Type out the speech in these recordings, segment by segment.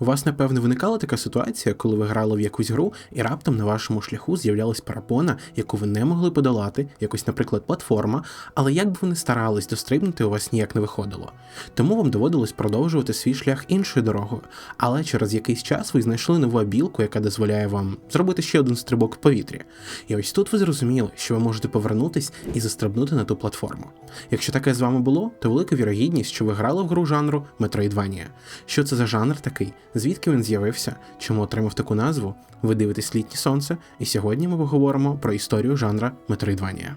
У вас, напевно, виникала така ситуація, коли ви грали в якусь гру, і раптом на вашому шляху з'являлась перепона, яку ви не могли подолати, якось, наприклад, платформа, але як би ви не старались дострибнути, у вас ніяк не виходило. Тому вам доводилось продовжувати свій шлях іншою дорогою, але через якийсь час ви знайшли нову абілку, яка дозволяє вам зробити ще один стрибок в повітрі. І ось тут ви зрозуміли, що ви можете повернутись і застрибнути на ту платформу. Якщо таке з вами було, то велика вірогідність, що ви грали в гру жанру Metroidvania. Що це за жанр такий? Звідки він з'явився? Чому отримав таку назву? Ви дивитесь літнє сонце, і сьогодні ми поговоримо про історію жанра Metroidvania.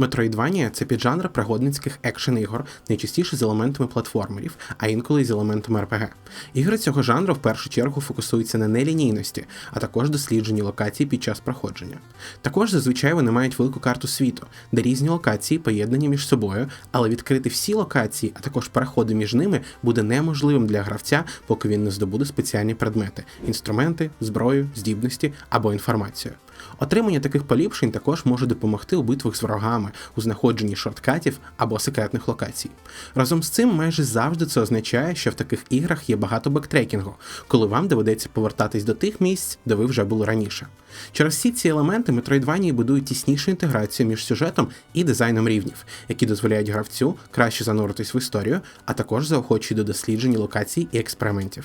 Metroidvania – це піджанр пригодницьких екшен ігор, найчастіше з елементами платформерів, а інколи з елементами RPG. Ігри цього жанру в першу чергу фокусуються на нелінійності, а також дослідженні локацій під час проходження. Також зазвичай вони мають велику карту світу, де різні локації поєднані між собою, але відкрити всі локації, а також переходи між ними буде неможливим для гравця, поки він не здобуде спеціальні предмети, інструменти, зброю, здібності або інформацію. Отримання таких поліпшень також може допомогти у битвах з ворогами, у знаходженні шорткатів або секретних локацій. Разом з цим, майже завжди це означає, що в таких іграх є багато бектрекінгу, коли вам доведеться повертатись до тих місць, де ви вже були раніше. Через всі ці елементи Metroidvania будують тіснішу інтеграцію між сюжетом і дизайном рівнів, які дозволяють гравцю краще зануритись в історію, а також заохочують до дослідження локацій і експериментів.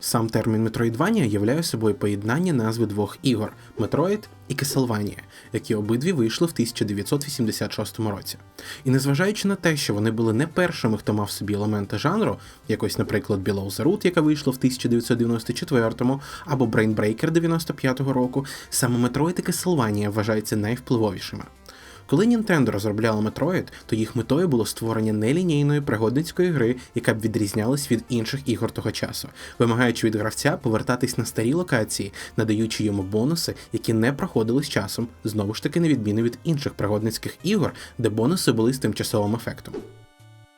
Сам термін Metroidvania являє собою поєднання назви двох ігор Metroid і Castlevania, які обидві вийшли в 1986 році. І незважаючи на те, що вони були не першими, хто мав собі елементи жанру, якось, наприклад, Below the Root, яка вийшла в 1994 або Brain Breaker 95-го року, саме Metroid і Castlevania вважаються найвпливовішими. Коли Nintendo розробляла Metroid, то їх метою було створення нелінійної пригодницької гри, яка б відрізнялась від інших ігор того часу, вимагаючи від гравця повертатись на старі локації, надаючи йому бонуси, які не проходили з часом, знову ж таки, на відміну від інших пригодницьких ігор, де бонуси були з тимчасовим ефектом.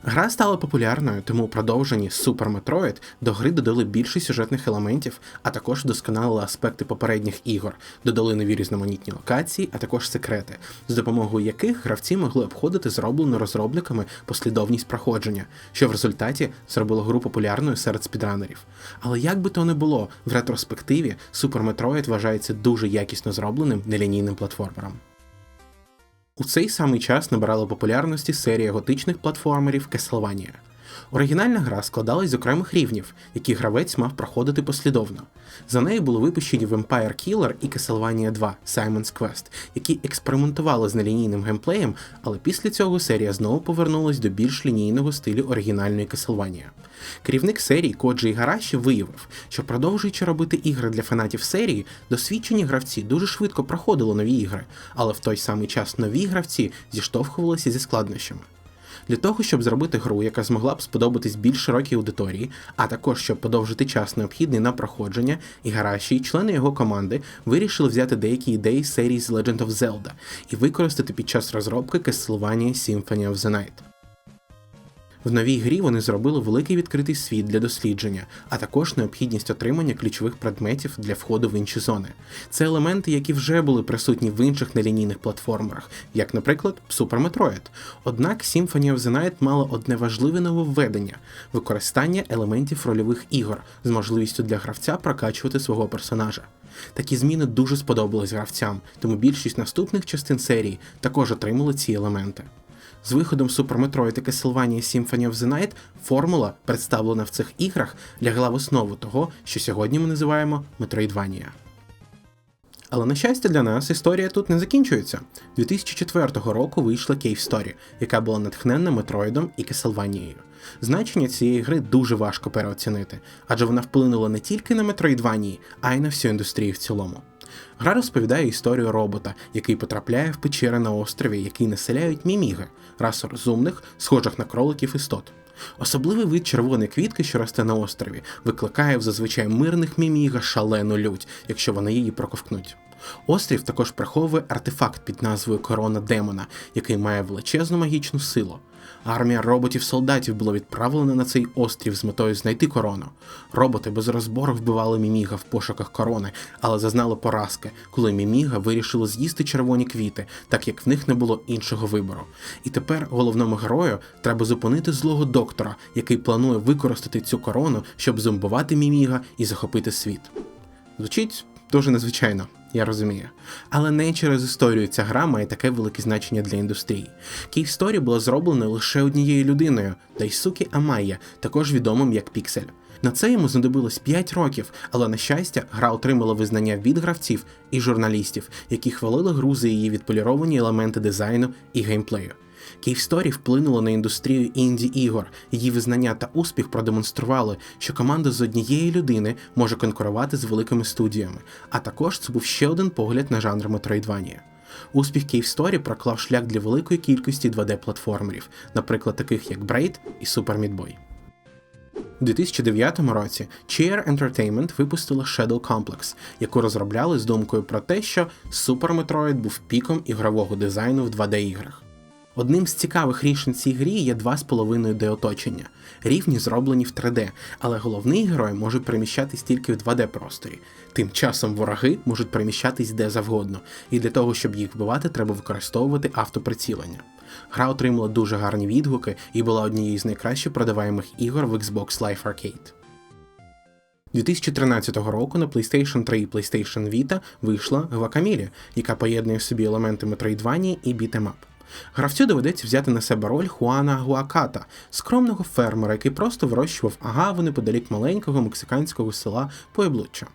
Гра стала популярною, тому у продовженні Super Metroid до гри додали більше сюжетних елементів, а також вдосконалили аспекти попередніх ігор, додали нові різноманітні локації, а також секрети, з допомогою яких гравці могли обходити зроблену розробниками послідовність проходження, що в результаті зробило гру популярною серед спідранерів. Але як би то не було, в ретроспективі Super Metroid вважається дуже якісно зробленим нелінійним платформером. У цей самий час набирала популярності серія готичних платформерів Castlevania. Оригінальна гра складалась з окремих рівнів, які гравець мав проходити послідовно. За нею були випущені Vampire Killer і Castlevania 2 Simon's Quest, які експериментували з нелінійним геймплеєм, але після цього серія знову повернулась до більш лінійного стилю оригінальної Castlevania. Керівник серії Коджі Гараші виявив, що продовжуючи робити ігри для фанатів серії, досвідчені гравці дуже швидко проходили нові ігри, але в той самий час нові гравці зіштовхувалися зі складнощами. Для того, щоб зробити гру, яка змогла б сподобатись більш широкій аудиторії, а також щоб подовжити час необхідний на проходження, і Гараші, і члени його команди вирішили взяти деякі ідеї з серії The Legend of Zelda і використати під час розробки Castlevania Symphony of the Night. В новій грі вони зробили великий відкритий світ для дослідження, а також необхідність отримання ключових предметів для входу в інші зони. Це елементи, які вже були присутні в інших нелінійних платформерах, як, наприклад, Super Metroid. Однак Symphony of the Night мала одне важливе нововведення використання елементів рольових ігор з можливістю для гравця прокачувати свого персонажа. Такі зміни дуже сподобались гравцям, тому більшість наступних частин серії також отримали ці елементи. З виходом Super Metroid і Castlevania Symphony of the Night формула, представлена в цих іграх, лягла в основу того, що сьогодні ми називаємо Metroidvania. Але на щастя для нас історія тут не закінчується. 2004 року вийшла Cave Story, яка була натхненна Метроїдом і Castlevania. Значення цієї гри дуже важко переоцінити, адже вона вплинула не тільки на Metroidvania, а й на всю індустрію в цілому. Гра розповідає історію робота, який потрапляє в печери на острові, який населяють міміги, расу розумних, схожих на кроликів істот. Особливий вид червоної квітки, що росте на острові, викликає в зазвичай мирних міміга шалену лють, якщо вони її проковкнуть. Острів також приховує артефакт під назвою Корона Демона, який має величезну магічну силу. Армія роботів-солдатів була відправлена на цей острів з метою знайти корону. Роботи без розбору вбивали Міміга в пошуках корони, але зазнали поразки, коли Міміга вирішила з'їсти червоні квіти, так як в них не було іншого вибору. І тепер головному герою треба зупинити злого доктора, який планує використати цю корону, щоб зомбувати Міміга і захопити світ. Звучить дуже незвичайно, я розумію. Але не через історію ця гра має таке велике значення для індустрії. Кейсторі була зроблена лише однією людиною, Дайсукі Амайя, також відомим як Піксель. На це йому знадобилось 5 років, але на щастя, гра отримала визнання від гравців і журналістів, які хвалили гру за її відполіровані елементи дизайну і геймплею. Київсторі вплинуло на індустрію інді ігор. Її визнання та успіх продемонстрували, що команда з однієї людини може конкурувати з великими студіями, а також це був ще один погляд на жанр Metroidvania. Успіх Київсторі проклав шлях для великої кількості 2D-платформерів, наприклад, таких як Braid і Super Meat Boy. У 2009 році Cheer Entertainment випустила Shadow Complex, яку розробляли з думкою про те, що Super Metroid був піком ігрового дизайну в 2D-іграх. Одним з цікавих рішень цій грі є 2,5D оточення. Рівні зроблені в 3D, але головний герой може переміщатись тільки в 2D просторі. Тим часом вороги можуть переміщатись де завгодно, і для того, щоб їх вбивати, треба використовувати автоприцілення. Гра отримала дуже гарні відгуки і була однією з найкраще продаваємих ігор в Xbox Live Arcade. 2013 року на PlayStation 3 і PlayStation Vita вийшла Guacamelee, яка поєднує в собі елементи Metroidvania і Up. Гравцю доведеться взяти на себе роль Хуана Гуаката, скромного фермера, який просто вирощував агаву неподалік маленького мексиканського села Пуеблучча.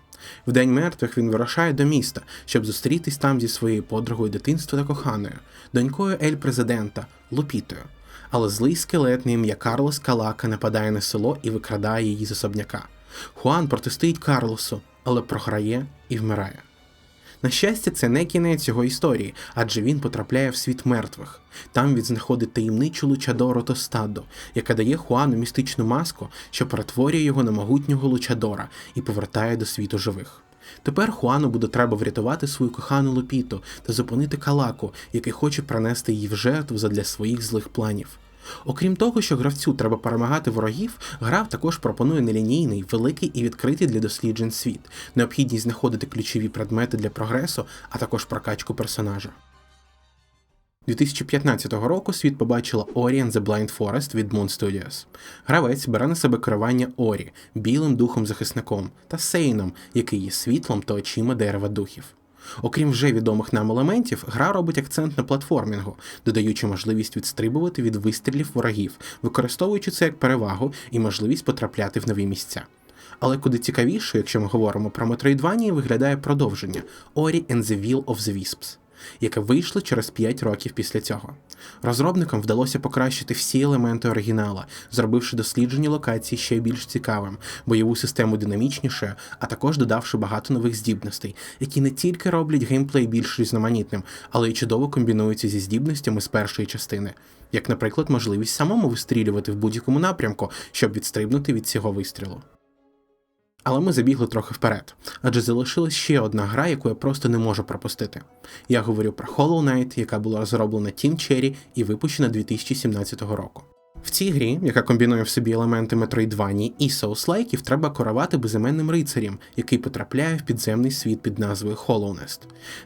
В День мертвих він вирушає до міста, щоб зустрітись там зі своєю подругою дитинства та коханою, донькою Ель Президента Лупітою. Але злий скелет на ім'я Карлос Калака нападає на село і викрадає її з особняка. Хуан протистоїть Карлосу, але програє і вмирає. На щастя, це не кінець його історії, адже він потрапляє в світ мертвих. Там він знаходить таємничу лучадору Тостадо, яка дає Хуану містичну маску, що перетворює його на могутнього лучадора і повертає до світу живих. Тепер Хуану буде треба врятувати свою кохану Лупіту та зупинити калаку, який хоче принести її в жертву задля своїх злих планів. Окрім того, що гравцю треба перемагати ворогів, гра також пропонує нелінійний, великий і відкритий для досліджень світ, необхідність знаходити ключові предмети для прогресу, а також прокачку персонажа. 2015 року світ побачила Ori and the Blind Forest від Moon Studios. Гравець бере на себе керування Орі, білим духом-захисником, та Сейном, який є світлом та очима дерева духів. Окрім вже відомих нам елементів, гра робить акцент на платформінгу, додаючи можливість відстрибувати від вистрілів ворогів, використовуючи це як перевагу і можливість потрапляти в нові місця. Але куди цікавіше, якщо ми говоримо про Metroidvania, виглядає продовження Ori and the Will of the Wisps яке вийшло через 5 років після цього. Розробникам вдалося покращити всі елементи оригінала, зробивши досліджені локації ще більш цікавим, бойову систему динамічніше, а також додавши багато нових здібностей, які не тільки роблять геймплей більш різноманітним, але й чудово комбінуються зі здібностями з першої частини, як, наприклад, можливість самому вистрілювати в будь-якому напрямку, щоб відстрибнути від цього вистрілу. Але ми забігли трохи вперед, адже залишилась ще одна гра, яку я просто не можу пропустити. Я говорю про Hollow Knight, яка була розроблена Team Cherry і випущена 2017 року. В цій грі, яка комбінує в собі елементи Metroidvania і соус-лайків, треба керувати безіменним рицарем, який потрапляє в підземний світ під назвою Hollownest.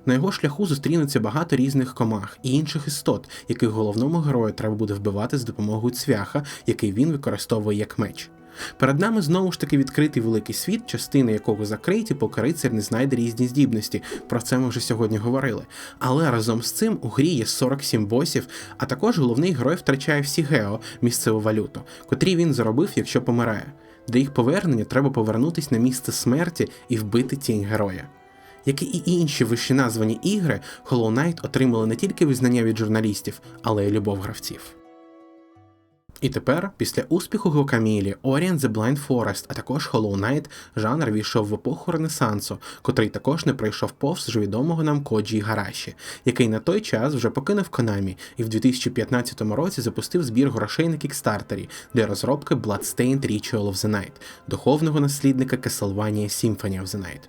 На його шляху зустрінеться багато різних комах і інших істот, яких головному герою треба буде вбивати з допомогою цвяха, який він використовує як меч. Перед нами знову ж таки відкритий великий світ, частини якого закриті, поки рицар не знайде різні здібності. Про це ми вже сьогодні говорили. Але разом з цим у грі є 47 босів, а також головний герой втрачає всі гео, місцеву валюту, котрі він заробив, якщо помирає. Для їх повернення треба повернутись на місце смерті і вбити тінь героя. Як і інші вищі названі ігри, Hollow Knight отримали не тільки визнання від журналістів, але й любов гравців. І тепер, після успіху Гокамілі, Orient the Blind Forest, а також Hollow Knight, жанр війшов в епоху Ренесансу, котрий також не пройшов повз вже відомого нам Коджі Гараші, який на той час вже покинув Konami і в 2015 році запустив збір грошей на кікстартері для розробки Bloodstained Ritual of the Night, духовного наслідника Castlevania Symphony of the Night.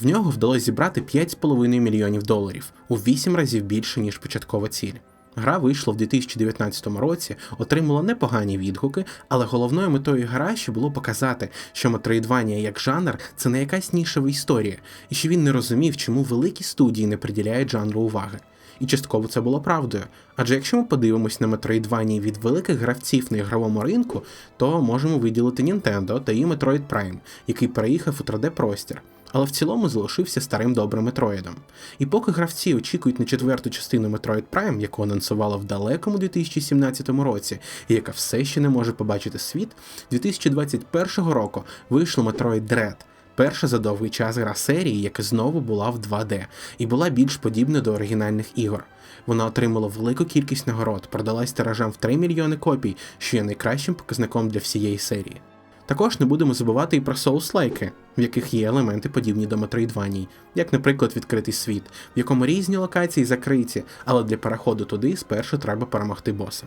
В нього вдалося зібрати 5,5 мільйонів доларів у 8 разів більше, ніж початкова ціль. Гра вийшла в 2019 році, отримала непогані відгуки, але головною метою гра ще було показати, що Metroidvania як жанр це не якась нішева історія, і що він не розумів, чому великі студії не приділяють жанру уваги. І частково це було правдою. Адже якщо ми подивимось на Metroidvania від великих гравців на ігровому ринку, то можемо виділити Nintendo та і Metroid Prime, який переїхав у 3D-простір але в цілому залишився старим добрим Метроїдом. І поки гравці очікують на четверту частину Metroid Prime, яку анонсували в далекому 2017 році, і яка все ще не може побачити світ, 2021 року вийшло Metroid Dread. Перша за довгий час гра серії, яка знову була в 2D, і була більш подібна до оригінальних ігор. Вона отримала велику кількість нагород, продалась тиражем в 3 мільйони копій, що є найкращим показником для всієї серії. Також не будемо забувати і про соус-лайки, в яких є елементи подібні до Metroidvania, як, наприклад, відкритий світ, в якому різні локації закриті, але для переходу туди спершу треба перемогти боса.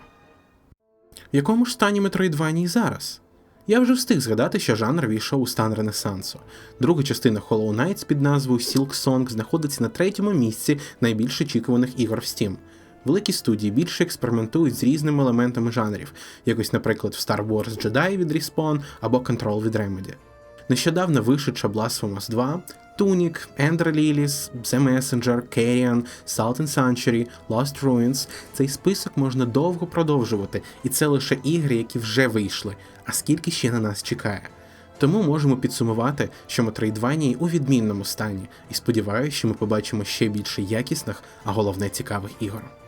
В якому ж стані Metroidvania зараз? Я вже встиг згадати, що жанр війшов у стан Ренесансу. Друга частина Hollow Knight під назвою Silk Song знаходиться на третьому місці найбільш очікуваних ігор в Steam. Великі студії більше експериментують з різними елементами жанрів, якось, наприклад, в Star Wars Jedi від Respawn або Control від Remedy. Нещодавно вишедша Blasphemous 2, Tunic, Ender Lilies, The Messenger, Carrion, Salt and Sanctuary, Lost Ruins. Цей список можна довго продовжувати, і це лише ігри, які вже вийшли, а скільки ще на нас чекає. Тому можемо підсумувати, що Metroidvania у відмінному стані, і сподіваюся, що ми побачимо ще більше якісних, а головне цікавих ігор.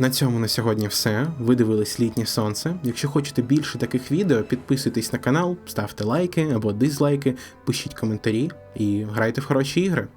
На цьому на сьогодні все. Ви дивились літнє сонце. Якщо хочете більше таких відео, підписуйтесь на канал, ставте лайки або дизлайки, пишіть коментарі і грайте в хороші ігри.